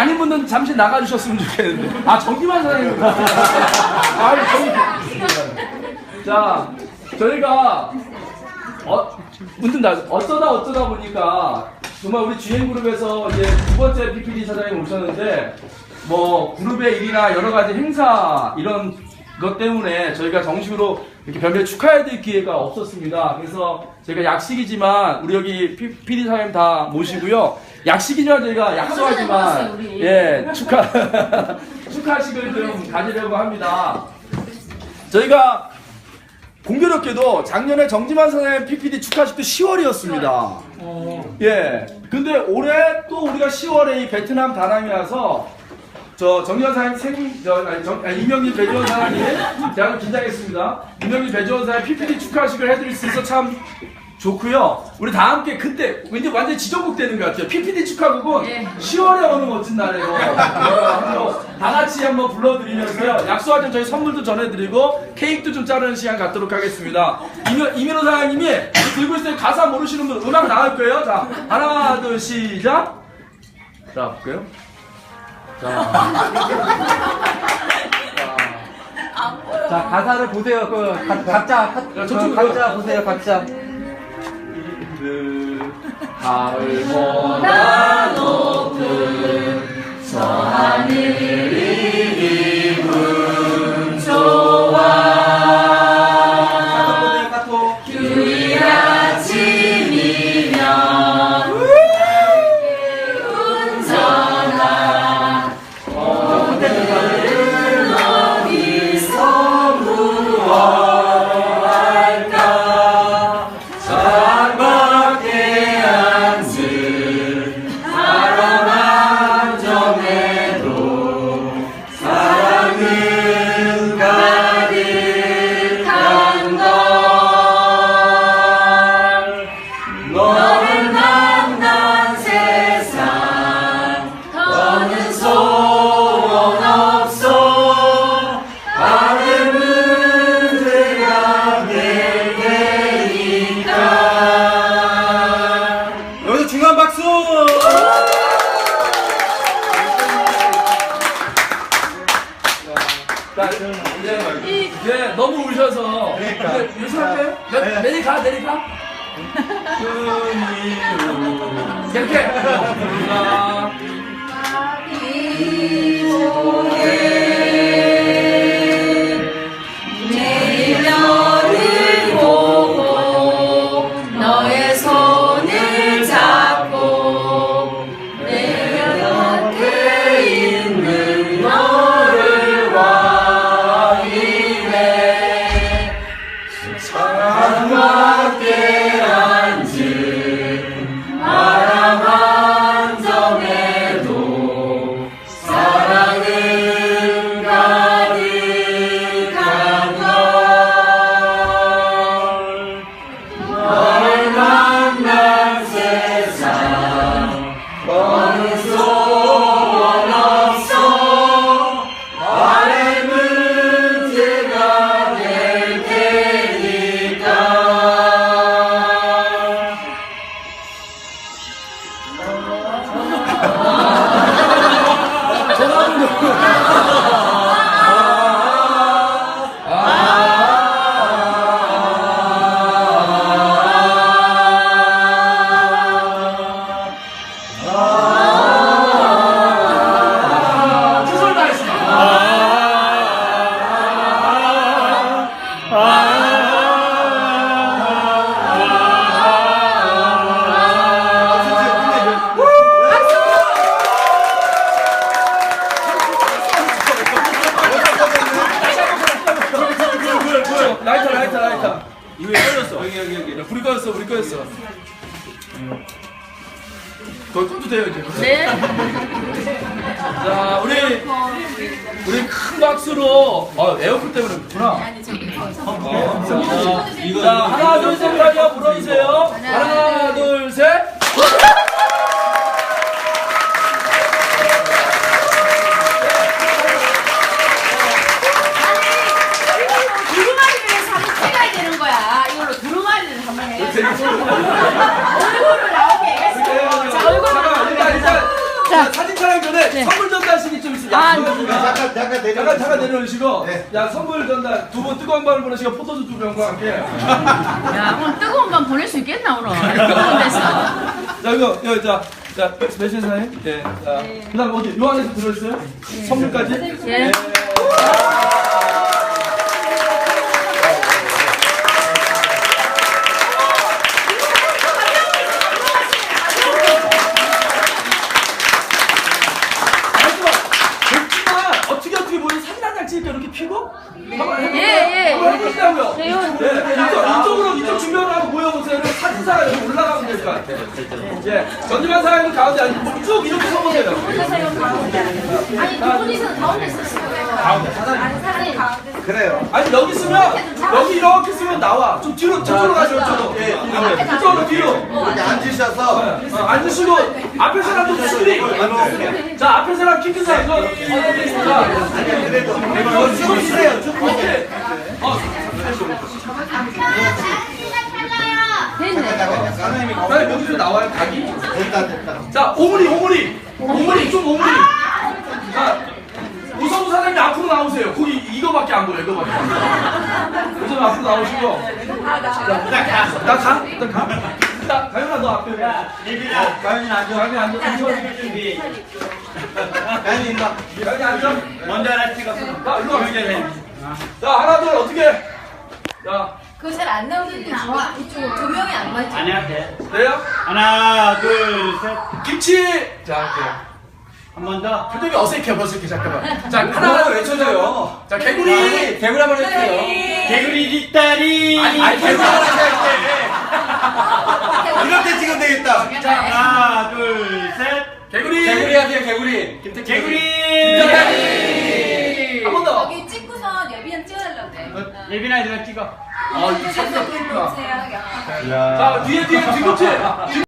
아닌 분들은 잠시 나가주셨으면 좋겠는데. 아, 정기만 사장님. 아, 정기. 자, 저희가, 어, 문든 나, 어쩌다 어쩌다 보니까, 정말 우리 GM그룹에서 이제 두 번째 PPD 사장님 오셨는데, 뭐, 그룹의 일이나 여러 가지 행사, 이런 것 때문에 저희가 정식으로 이렇게 별별 축하해야 될 기회가 없었습니다. 그래서 저희가 약식이지만, 우리 여기 PD 사장님 다 모시고요. 약식이지만 저희가 약속하지만, 예, 축하, 축하식을 좀 가지려고 합니다. 저희가 공교롭게도 작년에 정지만 선생님 PPD 축하식도 10월이었습니다. 예. 근데 올해 또 우리가 10월에 이 베트남 다낭에 와서 저 정지만 사장님 생, 저, 아니, 정, 아니, 이명진 배지원 사장님, 제가 좀 긴장했습니다. 이명진 배지원 사장님 PPD 축하식을 해드릴 수 있어 참 좋고요. 우리 다 함께 그때 왠지 완전 지정국 되는 것 같아요. PPD 축하곡은 예. 10월에 오는 멋진 날이에요. 한번 다 같이 한번 불러드리면서요. 약속하죠. 저희 선물도 전해드리고 케이크도 좀 자르는 시간 갖도록 하겠습니다. 이민, 이민호 사장님이 들고 있어요. 가사 모르시는 분 음악 나갈 거예요. 자, 하나, 둘, 시작. 자, 볼게요. 자. 가사를 보세요. 그 가, 각자 가, 야, 저쪽으로 각자 보세요. 각자. 그 하늘보다 높은 저 하늘이 우셔서. 그러니까. 이제 유수한테 네. 내리가? 내리가? 이렇게 여기 여기. 여기 불이 꺼졌어 불이 꺼졌어. 거기 꺼도 돼요 이제. 네. 자 우리 우리 큰 박수로. 어 에어컨 때문에 그렇구나. 아니 저기 자, 자 하나 둘셋 하여 불어주세요. 하나 둘셋 좀 있어요. 아, 약속해주세요. 잠깐 잠깐 내려. 잠깐 잠깐 내려오시고 네. 야 선물 전달 두 분 뜨거운 밤을 보내시고 포토존 두 명과 함께 야 오늘 뜨거운 밤 보낼 수 있겠나 오늘 뜨거운 데서 자 이거 이거 자자 매실 사님 예. 자 그다음 어디 요 안에서 들어있어요? 선물까지? 예. 잠깐만 됐지만 어떻게 어떻게 보니 사진 한 장 찍을까 이렇게 피고? 한번 해볼까요? 예, 예. 한번 해보시라고요. 네, 요- 네, 이쪽, 이쪽으로 이쪽 준비를 하고 모여보세요. 사진사가 여기 올라가면 될 것 같아요. 예, 전지만 사장님 가운데 아니고 쭉 이렇게 서보세요. 아니 두 분이서 가운데 있으시면 가운데 사장님 그래요. 아니 여기 쓰면 여기 이렇게 쓰면 나와. 좀 뒤로 저쪽으로 가시죠. 저쪽. 예, 이쪽으로 뒤로. 이렇게 앉으셔서 어, 앉으시고 앞에 사람도 수리. 자 앞에 사람 키큰 사람. 저, 자, 그래도 어, 쭉 보세요. 쭉 보세요. 어, 됐네 사장님 여기서 나와요. 각이. 됐다 됐다. 자, 오므리, 오므리, 오므리, 좀 오므리. 자, 우성우 사장님 앞으로 나오세요. 거기 이거밖에 안 보여, 이거밖에. 우성우 앞으로 나오시고. 자, 나 가, 나 가, 일단 가. 가연아 너 앞에. 예빈아, 가연이 앉아. 가연이 앉아. 준비. 가연이 인마. 가연이 앉아. 먼저 하나 찍었어. 자, 일로 와. 자, 하나, 둘, 어떻게? 자, 그거 잘 안 나오는데 좋아. 이쪽 두 명이 안 맞지. 아니야, 돼. 돼요? 하나, 둘, 셋. 김치. 자, 이렇게. 한번 더. 표정이 어색해, 어색해, 잠깐만. 자, 하나, 외쳐줘요. 자, 개구리. 개구리 한 번 해주세요. 개구리 뒷다리. 아니, 아니, 개구리 하나 해야지. 이렇게 찍으면 되겠다. 자, 하나, 둘, 셋. 개구리. 개구리 하세요, 개구리. 개구리. 한 예빈아, 이거 찍어. 아, 이 사진가 보세요. 자, 뒤에, 뒤에, 뒤꿈치.